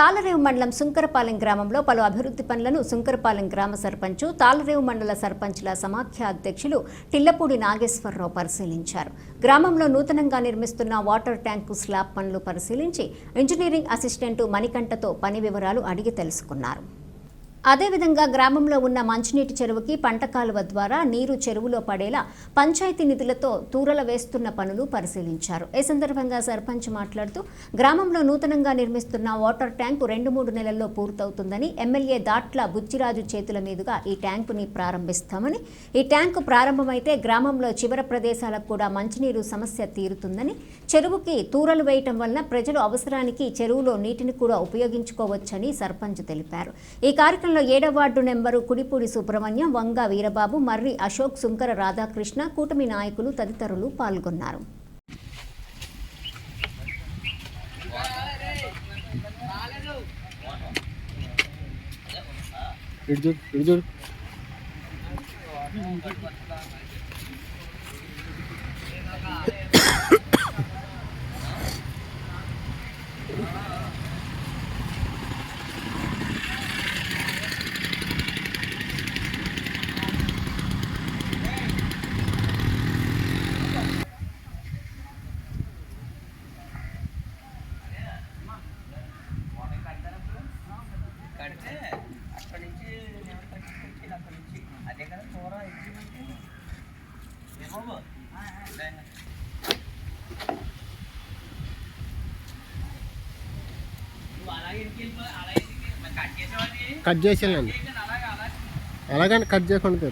తాళరేవు మండలం సుంకరపాలెం గ్రామంలో పలు అభివృద్ధి పనులను సుంకరపాలెం గ్రామ సర్పంచు తాళరేవు మండల సర్పంచ్ల సమాఖ్య అధ్యక్షులు టిల్లపూడి నాగేశ్వరరావు పరిశీలించారు. గ్రామంలో నూతనంగా నిర్మిస్తున్న వాటర్ ట్యాంకు స్లాబ్ పనులు పరిశీలించి ఇంజనీరింగ్ అసిస్టెంట్ మణికంఠతో పని వివరాలు అడిగి తెలుసుకున్నారు. అదేవిధంగా గ్రామంలో ఉన్న మంచినీటి చెరువుకి పంట కాలువ ద్వారా నీరు చెరువులో పడేలా పంచాయతీ నిధులతో తూరల వేస్తున్న పనులు పరిశీలించారు. ఈ సందర్భంగా సర్పంచ్ మాట్లాడుతూ గ్రామంలో నూతనంగా నిర్మిస్తున్న వాటర్ ట్యాంకు రెండు మూడు నెలల్లో పూర్తవుతుందని ఎమ్మెల్యే దాట్ల బుచ్చిరాజు చేతుల మీదుగా ఈ ట్యాంకుని ప్రారంభిస్తామని ఈ ట్యాంకు ప్రారంభమైతే గ్రామంలో చివర ప్రదేశాలకు కూడా మంచినీరు సమస్య తీరుతుందని చెరువుకి తూరలు వేయటం వలన ప్రజలు అవసరానికి చెరువులో నీటిని కూడా ఉపయోగించుకోవచ్చని సర్పంచ్ తెలిపారు. ఈ కార్యక్రమం కార్యక్రమంలో ఏడవ వార్డు నెంబరు కుడిపూడి సుబ్రహ్మణ్యం వంగ వీరబాబు మర్రి అశోక్ సుంకర రాధాకృష్ణ కూటమి నాయకులు తదితరులు పాల్గొన్నారు. ఇటు కడితే అక్కడి నుంచి నేను అక్కడి నుంచి. అదే కదా కూర ఇచ్చిందంటే ఏ బాబు లే. నువ్వు అలాగే ఇంటికి వెళ్ళిపో అలాగే ఇంటికి మరి కట్ చేసేవాడిని కట్ చేసేయాలండి. అలాగే అలాగే అలాగని కట్ చేయకుండా